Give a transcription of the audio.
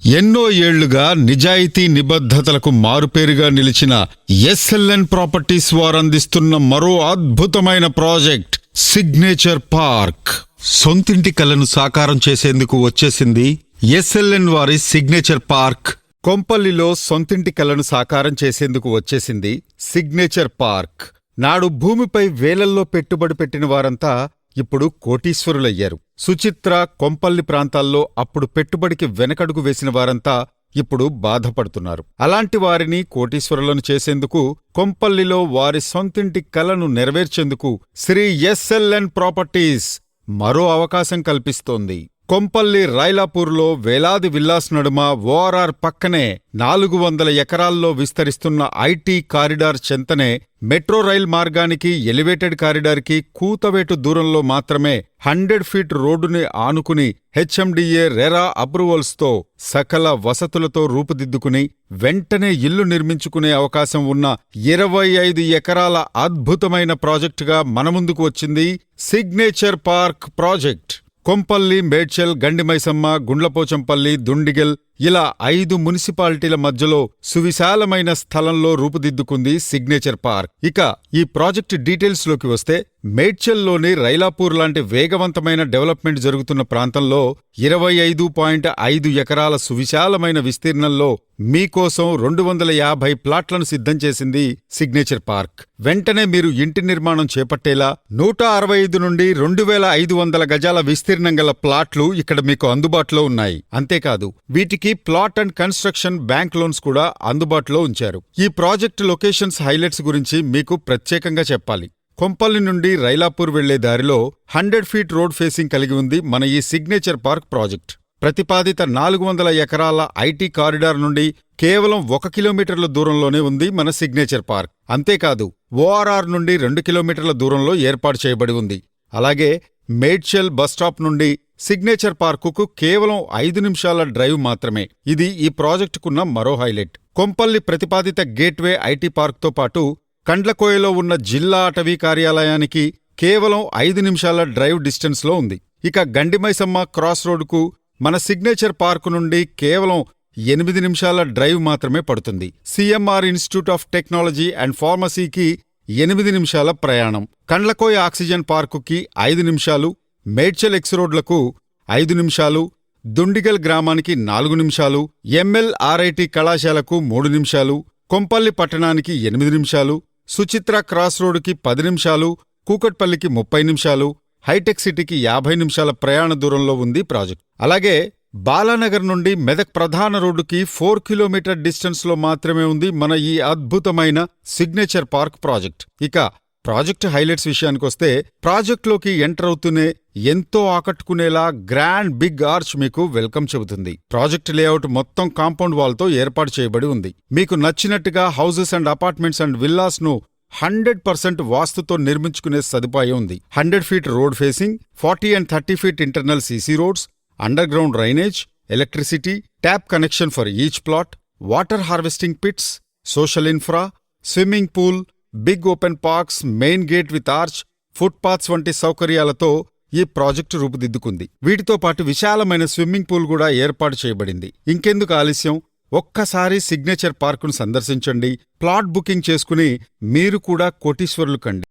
ఎన్నో ఏళ్ళుగా నిజాయితీ నిబద్ధతలకు మారుపేరుగా నిలిచిన ఎస్ఎల్ఎన్ ప్రాపర్టీస్ వారందిస్తున్న మరో అద్భుతమైన ప్రాజెక్ట్ సిగ్నేచర్ పార్క్ సొంతింటి కలను సాకారం చేసేందుకు వచ్చేసింది ఎస్ఎల్ఎన్ వారి సిగ్నేచర్ పార్క్ కొంపల్లిలో సొంతింటి కలను సాకారం చేసేందుకు వచ్చేసింది సిగ్నేచర్ పార్క్ నాడు భూమిపై వేలల్లో పెట్టుబడి పెట్టిన వారంతా ఇప్పుడు కోటీశ్వరులయ్యారు. సుచిత్ర కొంపల్లి ప్రాంతాల్లో అప్పుడు పెట్టుబడికి వెనకడుగు వేసిన వారంతా ఇప్పుడు బాధపడుతున్నారు. అలాంటి వారిని కోటీశ్వరులను చేసేందుకు కొంపల్లిలో వారి సొంతింటి కలను నెరవేర్చేందుకు శ్రీ ఎస్ఎల్ఎన్ ప్రాపర్టీస్ మరో అవకాశం కల్పిస్తోంది. కొంపల్లి రాయలాపూర్లో వేలాది విల్లాస్ నడుమ ఓఆర్ఆర్ పక్కనే నాలుగు వందల ఎకరాల్లో విస్తరిస్తున్న ఐటీ కారిడార్ చెంతనే మెట్రో రైల్ మార్గానికి ఎలివేటెడ్ కారిడార్కి కూతవేటు దూరంలో మాత్రమే హండ్రెడ్ ఫీట్ రోడ్డుని ఆనుకుని హెచ్ఎండిఏ రెరా అప్రూవల్స్తో సకల వసతులతో రూపుదిద్దుకుని వెంటనే ఇల్లు నిర్మించుకునే అవకాశం ఉన్న ఇరవై ఐదు ఎకరాల అద్భుతమైన ప్రాజెక్టుగా మన ముందుకు వచ్చింది signature park project. Kompally Medchal Gandimaisamma Gundlapochampally Dundigal ఇలా ఐదు మున్సిపాలిటీల మధ్యలో సువిశాలమైన స్థలంలో రూపుదిద్దుకుంది సిగ్నేచర్ పార్క్. ఇక ఈ ప్రాజెక్టు డీటెయిల్స్లోకి వస్తే మేడ్చల్లోని రైలాపూర్ లాంటి వేగవంతమైన డెవలప్మెంట్ జరుగుతున్న ప్రాంతంలో ఇరవై ఐదు పాయింట్ ఐదు ఎకరాల సువిశాలమైన విస్తీర్ణంలో మీకోసం రెండు వందల యాభై ప్లాట్లను సిద్ధం చేసింది సిగ్నేచర్ పార్క్. వెంటనే మీరు ఇంటి నిర్మాణం చేపట్టేలా నూట అరవై ఐదు నుండి రెండు వేల ఐదు వందల గజాల విస్తీర్ణం గల ప్లాట్లు ఇక్కడ మీకు అందుబాటులో ఉన్నాయి. అంతేకాదు వీటికి plot and construction bank loans కూడా అందుబాటులో ఉంచారు. ఈ ప్రాజెక్టు లొకేషన్స్ హైలైట్స్ గురించి మీకు ప్రత్యేకంగా చెప్పాలి. కొంపల్లి నుండి రైలాపూర్ వెళ్ళే దారిలో హండ్రెడ్ ఫీట్ రోడ్ ఫేసింగ్ కలిగి ఉంది మన ఈ సిగ్నేచర్ పార్క్ ప్రాజెక్ట్. ప్రతిపాదిత నాలుగు వందల ఎకరాల ఐటీ కారిడార్ నుండి కేవలం ఒక కిలోమీటర్ల దూరంలోనే ఉంది మన సిగ్నేచర్ పార్క్. అంతేకాదు ఓఆర్ఆర్ నుండి రెండు కిలోమీటర్ల దూరంలో ఏర్పాటు చేయబడి ఉంది. అలాగే మేడ్చల్ బస్టాప్ నుండి సిగ్నేచర్ పార్కుకు కేవలం ఐదు నిమిషాల డ్రైవ్ మాత్రమే. ఇది ఈ ప్రాజెక్టుకున్న మరో హైలైట్. కొంపల్లి ప్రతిపాదిత గేట్వే ఐటీ పార్క్తో పాటు కండ్లకోయలో ఉన్న జిల్లా అటవీ కార్యాలయానికి కేవలం ఐదు నిమిషాల డ్రైవ్ డిస్టెన్స్లో ఉంది. ఇక గండిమైసమ్మ క్రాస్ రోడ్కు మన సిగ్నేచర్ పార్కు నుండి కేవలం ఎనిమిది నిమిషాల డ్రైవ్ మాత్రమే పడుతుంది. CMR institute of technology and ఫార్మసీకి ఎనిమిది నిమిషాల ప్రయాణం. కండ్లకోయ ఆక్సిజన్ పార్కుకి ఐదు నిమిషాలు మేడ్చల్ ఎక్స్ రోడ్లకు ఐదు నిమిషాలు దుండిగల్ గ్రామానికి నాలుగు నిమిషాలు ఎంఎల్ఆర్ఐటి కళాశాలకు మూడు నిమిషాలు కొంపల్లి పట్టణానికి ఎనిమిది నిమిషాలు సుచిత్ర క్రాస్ రోడ్డుకి పది నిమిషాలు కూకట్పల్లికి ముప్పై నిమిషాలు హైటెక్ సిటీకి యాభై నిమిషాల ప్రయాణ దూరంలో ఉంది ప్రాజెక్ట్. అలాగే బాలానగర్ నుండి మెదక్ ప్రధాన రోడ్డుకి ఫోర్ కిలోమీటర్ డిస్టెన్స్లో మాత్రమే ఉంది మన ఈ అద్భుతమైన సిగ్నేచర్ పార్క్ ప్రాజెక్ట్. ఇక ప్రాజెక్ట్ హైలైట్స్ విషయానికొస్తే ప్రాజెక్ట్లోకి ఎంటర్ అవుతూనే ఎంతో ఆకట్టుకునేలా గ్రాండ్ బిగ్ ఆర్చ్ మీకు వెల్కమ్ చెబుతుంది. ప్రాజెక్ట్ లేఅవుట్ మొత్తం కాంపౌండ్ వాల్తో ఏర్పాటు చేయబడి ఉంది. మీకు నచ్చినట్టుగా హౌసెస్ అండ్ అపార్ట్మెంట్స్ అండ్ విల్లాస్ను హండ్రెడ్ పర్సెంట్ వాస్తుతో నిర్మించుకునే సదుపాయం ఉంది. Hundred feet road facing forty and thirty feet internal CC roads underground drainage electricity tap connection for each plot water harvesting pits social infra swimming pool big open parks main gate with arch footpaths వంటి సౌకర్యాలతో ఈ project రూపుదిద్దుకుంది. వీటితో పాటు విశాలమైన swimming pool కూడా ఏర్పాటు చేయబడింది. ఇంకెందుకు ఆలస్యం? ఒక్కసారి సిగ్నేచర్ పార్కును సందర్శించండి. ప్లాట్ బుకింగ్ చేసుకుని మీరు కూడా కోటీశ్వరులు కండి.